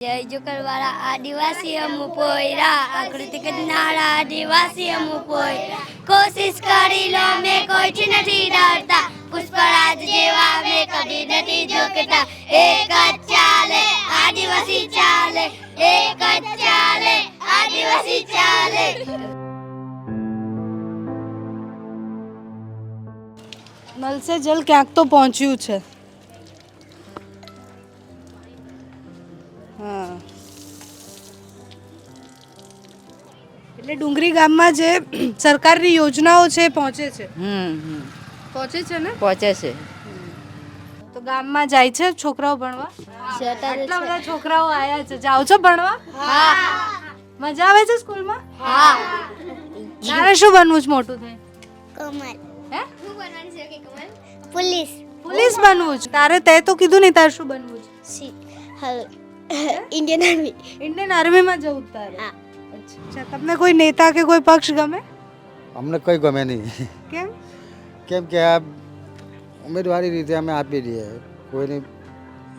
જય જોકરવાળા આદિવાસી અમુ પોયરા, આકૃતિ કરનારા આદિવાસી અમુ પોયરા. કોશિશ કરી લો, મે કોઈ નથી ડરતા. પુષ્પરાજ જેવા મે કદી નથી ઝૂકતા. એક જ ચાલે, આદિવાસી ચાલે, એક જ ચાલે, આદિવાસી ચાલે. નલ સે જલ ક્યાંક તો પહોંચ્યું છે. હા. એટલે ડુંગરી ગામમાં જે સરકારની યોજનાઓ છે એ પહોંચે છે. હમ હમ. પહોંચે છે ને? પહોંચે છે. તો ગામમાં જાય છે છોકરાઓ ભણવા? આટલા બધા છોકરાઓ આયા છે. જાઓ છો ભણવા? મજા આવે છે સ્કૂલમાં? તારે શું બનવું છે મોટું થઈ કમલ. હે? શું બનવાની છે કે કમલ? પોલીસ. પોલીસ બનવું છે. તારે તે તો કીધું નહીં તારે શું બનવું છે? સી હલ ઇન્ડિયન આર્મી ઇન્ડિયન આર્મીમાં જવું તારે હા. અચ્છા. તમને કોઈ નેતા કે કોઈ પક્ષ ગમે? અમને કંઈ ગમે નહીં. કેમ? કેમ કે આ ઉમેદવારી રીતે અમે આપી દઈએ. કોઈની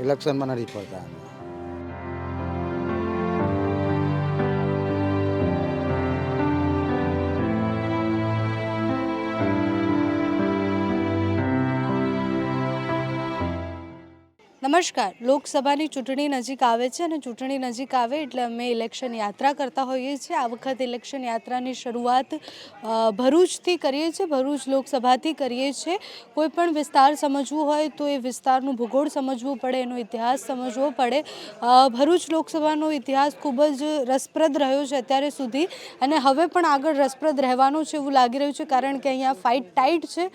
ઇલેક્શનમાં નથી પડતા. અમે નમસ્કાર. લોકસભાની ચૂંટણી નજીક આવે છે અને ચૂંટણી નજીક આવે એટલે અમે ઇલેક્શન યાત્રા કરતા હોઈએ છીએ. આ વખત ઇલેક્શન યાત્રાની શરૂઆત ભરૂચથી કરીએ છીએ, ભરૂચ લોકસભાથી કરીએ છીએ. કોઈ પણ વિસ્તાર સમજવું હોય તો એ વિસ્તારનું ભૂગોળ સમજવું પડે, એનો ઇતિહાસ સમજવો પડે. ભરૂચ લોકસભાનો ઇતિહાસ ખૂબ જ રસપ્રદ રહ્યો છે અત્યારે સુધી અને હવે પણ આગળ રસપ્રદ રહેવાનું છે એવું લાગી રહ્યું છે કારણ કે અહીંયા ફાઇટ ટાઈટ છે.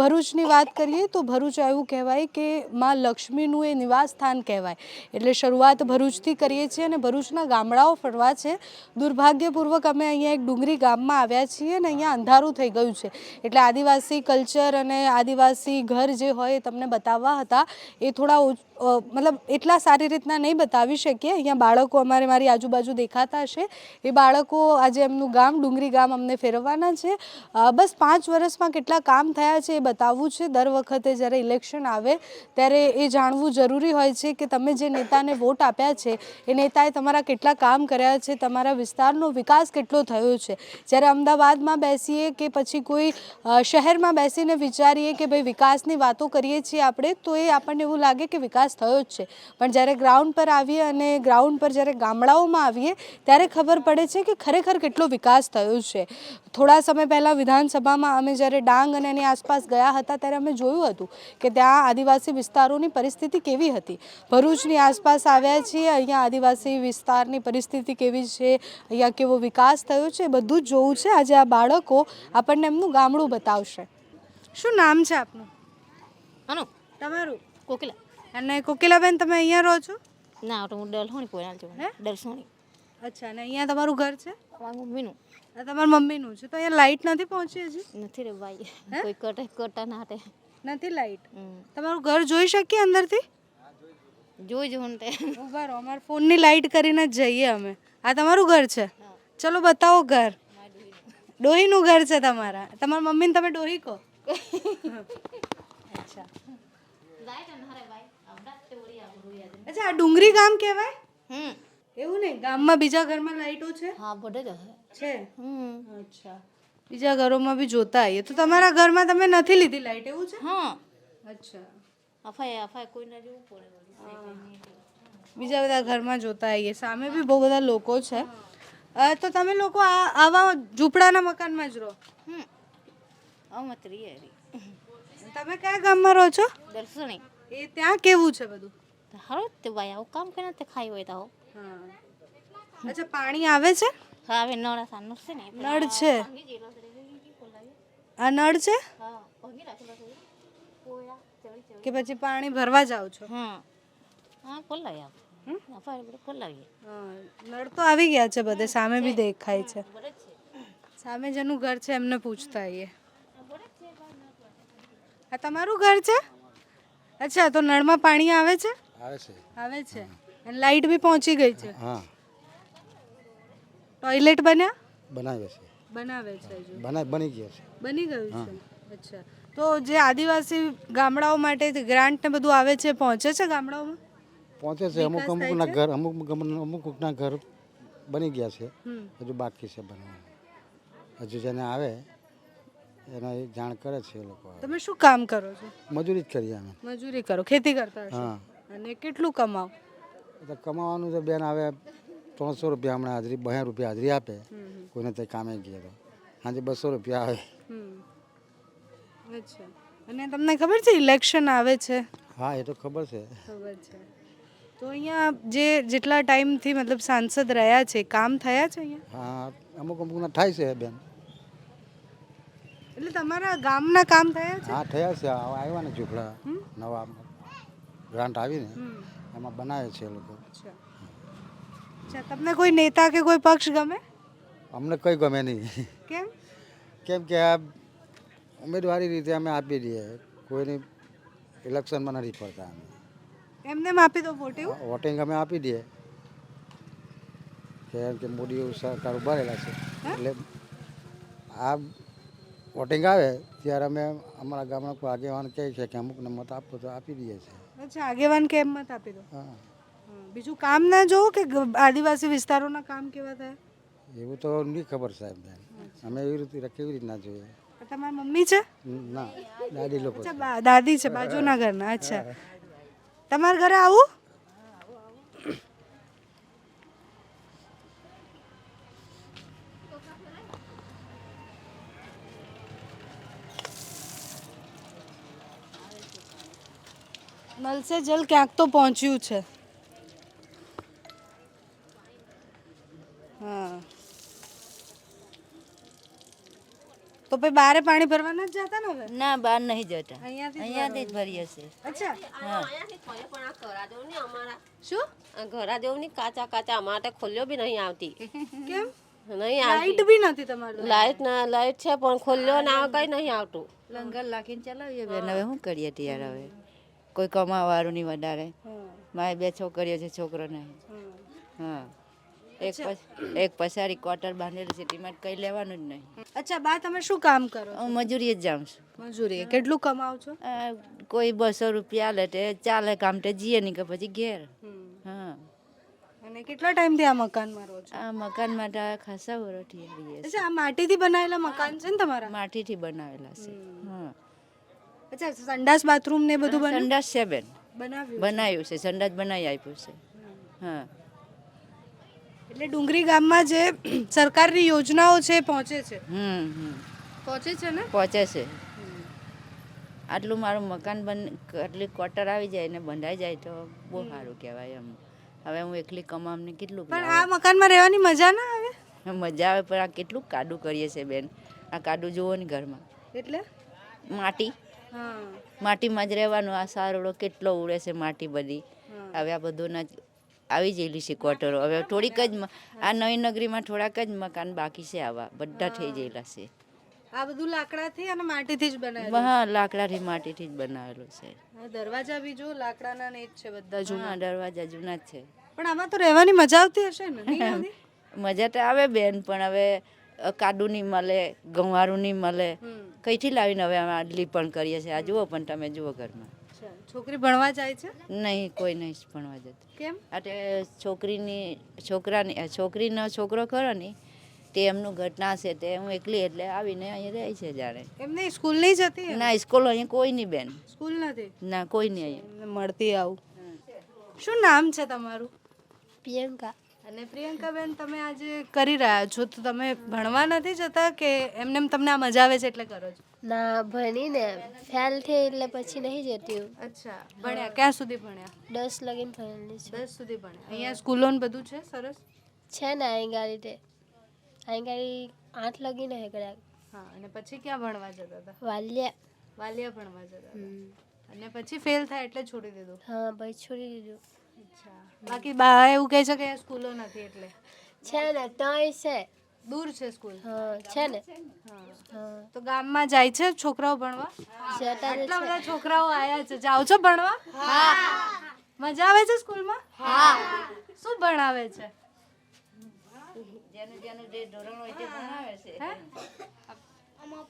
ભરૂચની વાત કરીએ તો ભરૂચ એવું કહેવાય કે માં લક્ષ્મીનું એ નિવાસ સ્થાન કહેવાય. એટલે શરૂઆત ભરૂચથી કરીએ છીએ અને ભરૂચના ગામડાઓ ફરવા છે. દુર્ભાગ્યપૂર્વક અમે અહીંયા એક ડુંગરી ગામમાં આવ્યા છીએ અને અહીંયા અંધારું થઈ ગયું છે. એટલે આદિવાસી કલ્ચર અને આદિવાસી ઘર જે હોય એ તમને બતાવવા હતા, એ થોડા મતલબ એટલા સારી રીતના નહીં બતાવી શકીએ. અહીંયા બાળકો અમારે મારી આજુબાજુ દેખાતા હશે. એ બાળકો આજે એમનું ગામ, ડુંગરી ગામ અમને ફેરવવાના છે. બસ પાંચ વર્ષમાં કેટલા કામ થયા છે એ બતાવવું છે. દર વખતે જ્યારે ઇલેક્શન આવે ત્યારે એ જાણવું જરૂરી હોય છે કે તમે જે નેતાને વોટ આપ્યા છે, એ નેતાએ તમારા કેટલા કામ કર્યા છે, તમારા વિસ્તારનો વિકાસ કેટલો થયો છે. જ્યારે અમદાવાદમાં બેસીએ કે પછી કોઈ શહેરમાં બેસીને વિચારીએ કે ભાઈ વિકાસની વાતો કરીએ છીએ આપણે, તો એ આપણને એવું લાગે કે વિકાસ થયો જ છે. પણ જ્યારે ગ્રાઉન્ડ પર આવીએ અને ગ્રાઉન્ડ પર જ્યારે ગામડાઓમાં આવીએ ત્યારે ખબર પડે છે કે ખરેખર કેટલો વિકાસ થયો છે. થોડા સમય પહેલાં વિધાનસભામાં અમે જ્યારે ડાંગ અને એની આસપાસ ગયા હતા ત્યારે અમે જોયું હતું કે ત્યાં આદિવાસી વિસ્તારોની પરિસ્થિતિ કેવી હતી. ભરૂચની આસપાસ આવ્યા છીએ અહીંયા આદિવાસી વિસ્તારની પરિસ્થિતિ કેવી છે અહીંયા કેવો વિકાસ થયો છે બધું જ જોવું છે. આજે આ બાળકો આપણને એમનું ગામડું બતાવશે. શું નામ છે આપનું? આનો તમારું? કોકિલા. અને કોકિલાબેન તમે અહીંયા રહો છો? ના તો હું ડલહોણી હોણી છું. જો હે? ડલ અચ્છા અને અહીંયા તમારું ઘર છે? તમારી મમ્મીનું. આ તમારા મમ્મીનું છે? તો અહીંયા લાઇટ નથી પહોંચી હજી? નથી રે ભાઈ. કોઈ કટે કટા ના હાટે નથી લાઇટ. તમારું ઘર જોઈ શકીએ અંદરથી? જોઈ જો ને તે. ઊભા રહો અમારા ફોનની લાઇટ કરીને જ જઈએ અમે. આ તમારું ઘર છે? ચલો બતાવો ઘર. ડોહીનું ઘર છે તમારા. તમારા મમ્મીને તમે ડોહી કહો. અચ્છા. અચ્છા આ ડુંગરી ગામ કહેવાય? હમ. એવું નહીં? ગામમાં બીજા ઘરમાં લાઇટો છે? હા બધે જ છે? હમ. અચ્છા. બીજા ઘરોમાં બી જોતા આવીએ તો તમારા ઘરમાં તમે નથી લીધી લાઇટ એવું છે? હા. અચ્છા. અફાય અફાય કોઈ ના જોવું પડે બીજા બધા ઘરમાં જોતા આવીએ સામે બી બહુ બધા લોકો છે. તો તમે લોકો આ આવા ઝૂંપડાના મકાનમાં જ રહો? હમ. અમત રી તમે કયા ગામમાં રહો છો? દર્શણી. એ ત્યાં કેવું છે બધું? જ તે ભાઈ આવું કામ કરીને તે ખાઈ હોય તો આવો હા અચ્છા પાણી આવે છે હા હવે નળ સાનું છે ને નળ છે. આ નળ છે હા ભાંગી રાખેલો છે પોયા ચડી ચડી કે પછી પાણી ભરવા જાવ છો હા હા ખોલાવી બધું ખોલાવીએ હા, નળ તો આવી ગયા છે બધે સામે બી દેખાય છે છે સામે જેનું ઘર છે એમને પૂછતા આવીએ આ તમારું ઘર છે અચ્છા તો નળમાં પાણી આવે છે આવે છે. આવે છે. અને લાઈટ બી પહોંચી ગઈ છે. હા. ટોયલેટ બન્યા? બનાવે છે. બનાવે છે હજુ. બના બની ગયા છે. બની ગયું છે. અચ્છા. તો જે આદિવાસી ગામડાઓ માટે ગ્રાન્ટ ને બધું આવે છે પહોંચે છે ગામડાઓમાં? પહોંચે છે. અમુક અમુકના ઘર અમુક અમુક- અમુકના ઘર બની ગયા છે. હમ. હજુ બાકી છે બનવાનું. હજુ જેને આવે એને એ જાણ કરે છે એ લોકો. તમે શું કામ કરો છો? મજૂરી જ કરીએ અમે. મજૂરી કરો ખેતી કરતા હશો? હા. અને કેટલું કમાવ? તો કમાવાનું તો બેન આવે ત્રણસો રૂપિયા હમણાં હાજરી બે રૂપિયા હાજરી આપે. કોઈને તે કામે ગયા તો સાંજે બસો રૂપિયા આવે. અચ્છા. અને તમને ખબર છે ઇલેક્શન આવે છે? હા એ તો ખબર છે. ખબર છે. તો અહીંયા જે જેટલા ટાઈમથી મતલબ સાંસદ રહ્યા છે કામ થયા છે અહીંયા? હા અમુક અમુકના થાય છે બેન. એટલે તમારા ગામના કામ થયા છે? હા થયા છે. આવ્યા ને ઝૂંપડા નવા ગ્રાન્ટ આવીને એમાં બનાવે છે એ લોકો. અચ્છા. તમને કોઈ નેતા કે કોઈ પક્ષ ગમે? અમને કંઈ ગમે નહીં. કેમ? કેમ કે આ ઉમેદવારી રીતે અમે આપી દઈએ. કોઈની ઇલેક્શનમાં નથી પડતા અમે. એમને આપી દો વોટિંગ વોટિંગ અમે આપી દઈએ. કેમ કે મોદી સરકાર ઊભા રહેલા છે એટલે આ વોટિંગ આવે ત્યારે અમે અમારા ગામના કોઈ આગેવાન કહે છે કે અમુકને મત આપો તો આપી દઈએ છીએ અચ્છા આગેવાન કેમ મત આપી દો? હા. બીજું કામ ના જોવું કે આદિવાસી વિસ્તારોના કામ કેવા થાય? એવું તો નહીં ખબર સાહેબ અમે એવી રીતે કેવી રીતના જોઈએ. તમારી મમ્મી છે? ના દાદી લોકો દાદી છે બાજુના ઘરના અચ્છા. તમારા ઘરે આવું? નલ સે જલ ક્યાંક તો પહોંચ્યું છે. હા. તો પછી બારે પાણી ભરવા નથી જતા ને હવે? ના બહાર નહીં જતા. અહીંયાથી જ ભરીએ છે અચ્છા. હા. શું? આ ઘરા જેવું નહીં કાચા કાચા અમારે તો ખોલ્યો બી નહીં આવતી. કેમ? નહીં લાઈટ બી નથી તમારે. લાઈટ ના લાઈટ છે પણ ખોલ્યો ના કઈ નહીં આવતું. લંગર લાખીને ચલાવીએ બેન હવે શું કરીએ ત્યારે હવે? કોઈ કમાવાળું નહીં વધારે મારે બે છોકરીઓ છે છોકરો નહીં. હા. એક એક પછાડી ક્વાર્ટર બાંધેલું છે તેમાં કંઈ લેવાનું જ નહીં. અચ્છા બા તમે શું કામ કરો હું મજૂરી જ જાઉં છું. મજૂરી કેટલું કમાવ છો? કોઈ બસો રૂપિયા લે તે ચાલે કામ તે જીએ નહીં કે પછી ઘેર. હા. અને કેટલા ટાઈમથી આ મકાનમાં રહો છો? આ મકાન માટે ખાસા વર્ષથી છીએ અચ્છા આ માટીથી બનાવેલા મકાન છે ને તમારા? માટીથી બનાવેલા છે. હા. અચ્છા સંડાસ બાથરૂમ ને બધું સંડાસ છે બેન. બનાવ્યું બનાવ્યું છે સંડાસ બનાવી આપ્યું છે. હા. એટલે ડુંગરી ગામમાં જે સરકારની યોજનાઓ છે પહોંચે છે? હમ હમ. પહોંચે છે ને? પહોંચે છે. આટલું મારું મકાન બન આટલી ક્વાર્ટર આવી જાય ને બંધાઈ જાય તો બહુ સારું કહેવાય એમ. હવે હું એકલી કમામને કેટલું પણ આ મકાનમાં રહેવાની મજા ના આવે? મજા આવે પણ આ કેટલું કાદું કરીએ છીએ બેન? આ કાદું જુઓ ને ઘરમાં. એટલે? માટી. માટીમાં જ રહેવાનું આ સારોડો કેટલો ઉડે છે માટી બધી. હવે આ બધું આવી ગયેલી છે ક્વાર્ટરો. હવે થોડીક જ આ નવી નગરીમાં થોડાક જ મકાન બાકી છે આવા. બધા થઈ ગયેલા છે. આ બધું લાકડાથી અને માટીથી જ બનાવેલું હા લાકડાથી માટીથી જ બનાવેલું છે. દરવાજા બી જો લાકડાના ને જ છે બધા જૂના. દરવાજા જૂના જ છે. પણ આમાં તો રહેવાની મજા આવતી હશે ને? મજા તો આવે બેન પણ હવે કાદુ નહીં મળે ગંવારું નહીં મળે. કઈથી લાવીને હવે અમે આટલી પણ કરીએ છીએ? આ જુઓ પણ તમે જુઓ ઘરમાં. છોકરી ભણવા જાય છે? નહીં કોઈ નહીં ભણવા જતું. કેમ? એટલે છોકરીની છોકરાની છોકરીનો છોકરો ખરો ને તે એમનું ઘટના છે તે હું એકલી એટલે આવીને અહીં રહે છે જાણે. એમને સ્કૂલ નહીં જતી ના સ્કૂલ અહીંયા કોઈ નહીં બેન. સ્કૂલ નથી? ના કોઈ નહીં અહીંયા. મળતી આવું. શું નામ છે તમારું? પ્રિયંકા. અને પ્રિયંકા બેન તમે આજે કરી રહ્યા છો તો તમે ભણવા નથી જતા કે એમને એમ તમને આ મજા આવે છે એટલે કરો છો? ના ભણીને. ફેલ થઈ એટલે પછી નહીં જતી હું. અચ્છા ભણ્યા ક્યાં સુધી ભણ્યા? દસ લગીન ભણેલી છે. દસ સુધી ભણ્યા. અહીંયા સ્કૂલો ને બધું છે? સરસ? છે ને અહીં ગાડી તે. અહીં ગાડી આઠ લગીને હે કદાચ. હા અને પછી ક્યાં ભણવા જતા હતા? વાલિયા. વાલિયા ભણવા જતા અને પછી ફેલ થાય એટલે છોડી દીધું? હા ભાઈ છોડી દીધું. બાકી બા એવું કહે છે કે સ્કૂલો નથી એટલે? છે ને ત્યાંય છે. દૂર છે સ્કૂલ? છે ને. હા. હા. તો ગામમાં જાય છે છોકરાઓ ભણવા? આટલા બધા છોકરાઓ આયા છે. જાઓ છો ભણવા? મજા આવે છે સ્કૂલમાં? શું ભણાવે છે? જેનું જેનું જે ધોરણ હોય તે ભણાવે છે.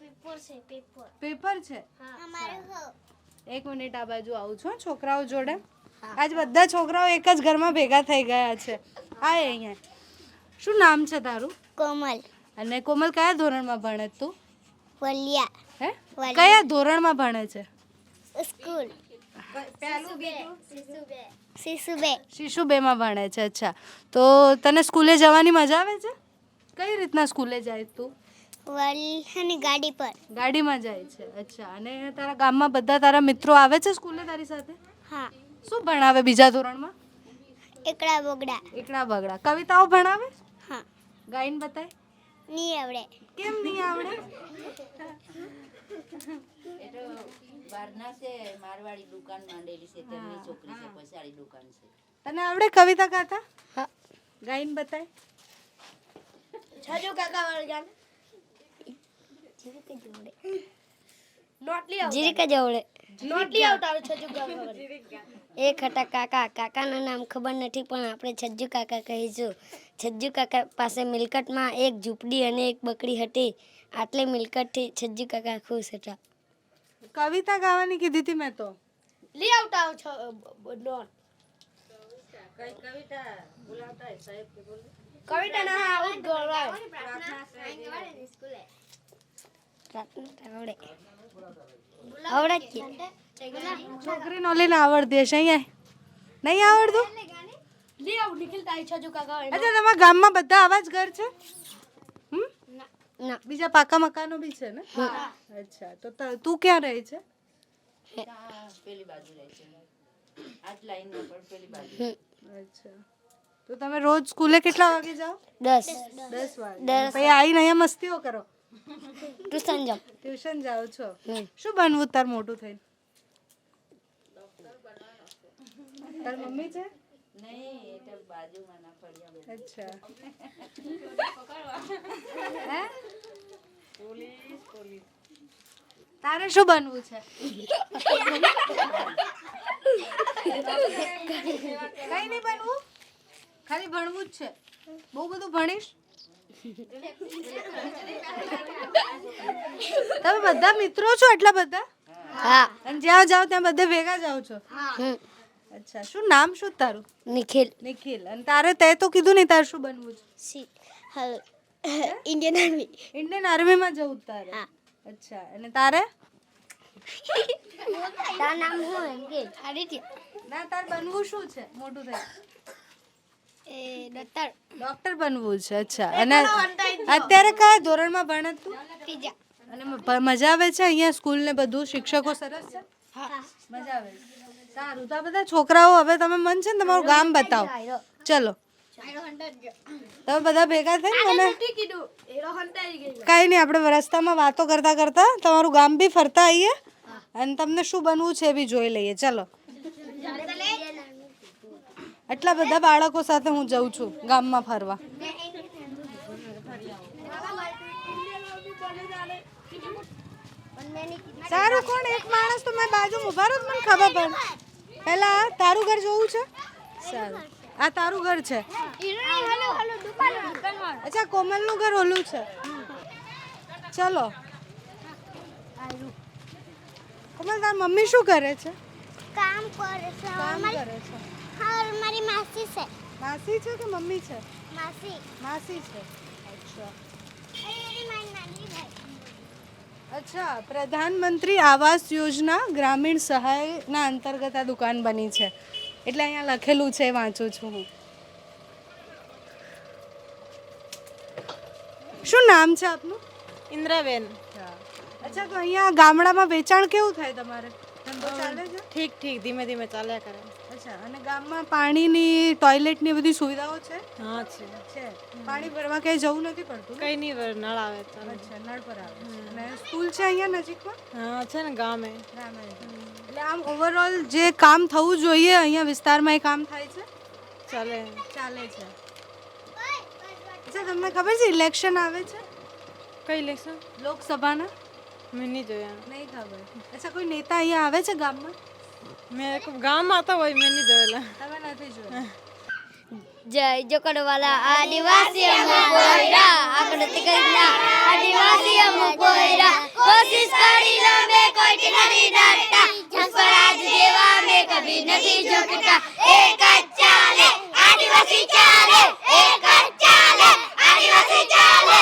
પેપર છે પેપર. પેપર છે? એક મિનિટ આ બાજુ આવું છું હો, છોકરાઓ જોડે. આજ બધા છોકરાઓ એક જ ઘરમાં ભેગા થઈ ગયા છે. આ અહીંયા. શું નામ છે તારું? કોમલ. અને કોમલ કયા ધોરણમાં ભણે તું? વલિયા. હે? કયા ધોરણમાં ભણે છે? સ્કૂલ. શિશુ બેમાં ભણે છે અચ્છા. તો તને સ્કૂલે જવાની મજા આવે છે? કઈ રીતના સ્કૂલે જાય તું? વલ્હાની ગાડી પર. ગાડીમાં જાય છે અચ્છા. અને તારા ગામમાં બધા તારા મિત્રો આવે છે સ્કૂલે તારી સાથે? હા. શું ભણાવે બીજા ધોરણમાં? એકડા બગડા. એકડા બગડા. કવિતાઓ ભણાવે? હા. ગાઈને બતાય? નહીં આવડે. કેમ નહીં આવડે? એ તો બહારના છે મારવાડી દુકાન માંડેલી છે તેમની છોકરી છે પછાડી દુકાન છે. તને આવડે કવિતા ગાતા? હા. ગાઈને બતાય? છજુ કાકા વળગાન જીરીકા જોડે નોટલી આવતા છજુ કાકા એક હતા કાકા કાકાના નામ ખબર નથી પણ આપણે છજ્જુ કાકા કહીશું. છજ્જુ કાકા પાસે મિલકતમાં એક ઝૂંપડી અને એક બકરી હતી. આટલી મિલકતથી છજ્જુ કાકા ખુશ હતા. કવિતા ગાવાની કીધી હતી મેં તો. લઈ આવતા છો નોટ કવિતા ના આવું ગવાય આવડે આવડે છોકરી નોલીને આવડતી હશે અહીંયા. નહીં આવડતું? લી આવ કાકા અચ્છા તમારા ગામમાં બધા આવા જ ઘર છે? હમ? ના. બીજા પાકા મકાનો બી છે ને? અચ્છા તો તું ક્યાં રહે છે? પેલી બાજુ રહે છે. આજ લાઈનમાં પણ પેલી બાજુ. અચ્છા. તો તમે રોજ સ્કૂલે કેટલા વાગે જાઓ? દસ. દસ વાગે. દસ. પછી આવીને અહીંયા મસ્તીઓ કરો? ટ્યુશન જાઉં ટ્યુશન જાઓ છો? શું બનવું તાર મોટું થઈને? તાર મમ્મી છે? અચ્છા. હે? તારે શું બનવું છે? કઈ નહીં બનવું. ખાલી ભણવું જ છે. બહુ બધું ભણીશ? તમે બધા મિત્રો છો એટલા બધા? હા. અને જ્યાં જાઓ ત્યાં બધે ભેગા જાઓ છો. અચ્છા શું નામ શું તારું? નિખિલ. નિખિલ. અને તારે તે તો કીધું નહીં તારે શું બનવું છે? સી હલ ઇન્ડિયન આર્મી. ઇન્ડિયન આર્મીમાં જવું તારે? હા. અચ્છા અને તારે? તાર નામ શું એમ કે આદિત્ય. ના તાર બનવું શું છે? મોટું થઈ એ દત્તર ડોક્ટર બનવું છે અચ્છા. અને અત્યારે કયા ધોરણમાં ભણે તું? ત્રીજા અને મજા આવે છે અહીંયા સ્કૂલ ને બધું? શિક્ષકો સરસ છે? મજા આવે સારું તો આ બધા છોકરાઓ હવે તમે મન છે ને તમારું ગામ બતાવો. ચલો. તમે બધા ભેગા થઈને મને કાંઈ નહીં આપણે રસ્તામાં વાતો કરતા કરતા તમારું ગામ બી ફરતા આવીએ અને તમને શું બનવું છે એ બી જોઈ લઈએ. ચલો. આટલા બધા બાળકો સાથે હું જઉં છું ગામમાં ફરવા. સારું કોણ? એક માણસ તો મેં બાજુ ઊભા રહ્યો મને ખબર પડે. પેલા તારું ઘર જોવું છે? સારું. આ તારું ઘર છે? અચ્છા કોમલનું ઘર ઓલું છે. ચલો. કોમલ તાર મમ્મી શું કરે છે? કામ કરે છે. કામ કરે છે. મારી માસી છે. માસી છે કે મમ્મી છે? માસી. માસી છે. અચ્છા. પ્રધાનમંત્રી આવાસ યોજના ગ્રામીણ સહાયના અંતર્ગત આ દુકાન બની છે. એટલે અહીંયા લખેલું છે એ વાંચું છું હું. શું નામ છે આપનું? ઇન્દ્રાબેન. અચ્છા. તો અહીંયા ગામડામાં વેચાણ કેવું થાય તમારે? ધંધો ચાલે છે? ઠીક ઠીક ધીમે ધીમે ચાલ્યા કરે. અચ્છા અને ગામમાં પાણીની ટોયલેટની બધી સુવિધાઓ છે? હા છે. છે. પાણી ભરવા ક્યાંય જવું નથી પડતું કંઈ નહીં ભર નળ આવે તો. અચ્છા નળ પર આવે છે. અને સ્કૂલ છે અહીંયા નજીકમાં? હા છે ને ગામે. એટલે આમ ઓવરઓલ જે કામ થવું જોઈએ અહીંયા વિસ્તારમાં એ કામ થાય છે? ચાલે. ચાલે છે. અચ્છા તમને ખબર છે ઇલેક્શન આવે છે? કઈ ઇલેક્શન લોકસભાના? મેં નહીં જોયા. નહીં ખબર. અચ્છા કોઈ નેતા અહીંયા આવે છે ગામમાં? મેં ગામમાં હતા હોય મેં નહીં જોયેલા. તમે નથી જોયેલા. જય જોકડવાલા આદિવાસી અમુ કોયરા આકૃતિ કરના આદિવાસી અમુ કોયરા. કોશિશ કરી લો મે કોઈ કે નથી ડરતા જસરાજ દેવા મે કભી નથી ઝુકતા. એક જ ચાલે આદિવાસી ચાલે એક જ ચાલે આદિવાસી ચાલે.